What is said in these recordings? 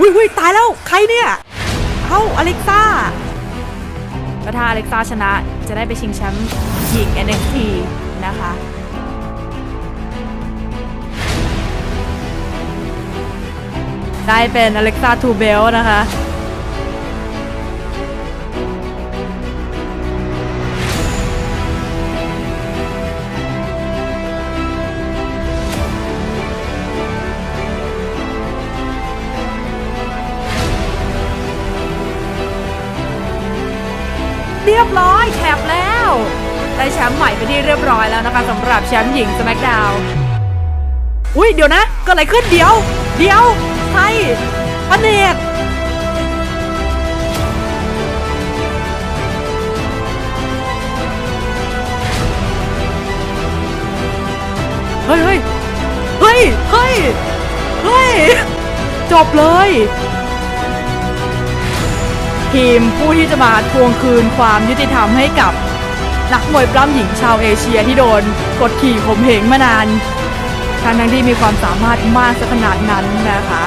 อุ้ยอุ้ยตายแล้วใครเนี่ย เอ้าอเล็กซ่าก็ถ้าอเล็กซ่าชนะจะได้ไปชิงแชมป์หญิง NXT นะคะ ได้เป็นอเล็กซ่าทูเบลนะคะ เรียบร้อยแคปแล้ว ได้แชมป์ใหม่ไปที่เรียบร้อยแล้วนะคะสำหรับแชมป์หญิงส c k กดาวอุ้ยเดี๋ยวนะเกิดอะไรขึ้นเดี๋ยว เดี๋ยวใช่พระเนตเฮ้ยเฮ้ยเฮ้ยเฮ้ยเฮ้ยจบเลย ทีมผู้ที่จะมาทวงคืนความยุติธรรมให้กับนักมวยปล้ำหญิงชาวเอเชียที่โดนกดขี่ข่มเหงมานานทั้งทั้งที่มีความสามารถมากสักขนาดนั้นนะคะ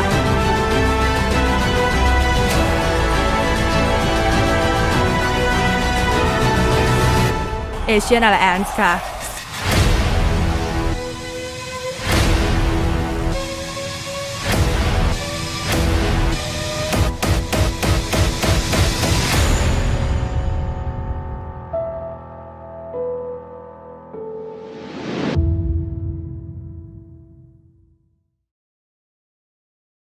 เอเชียน a อ l แอนส์ค่ะ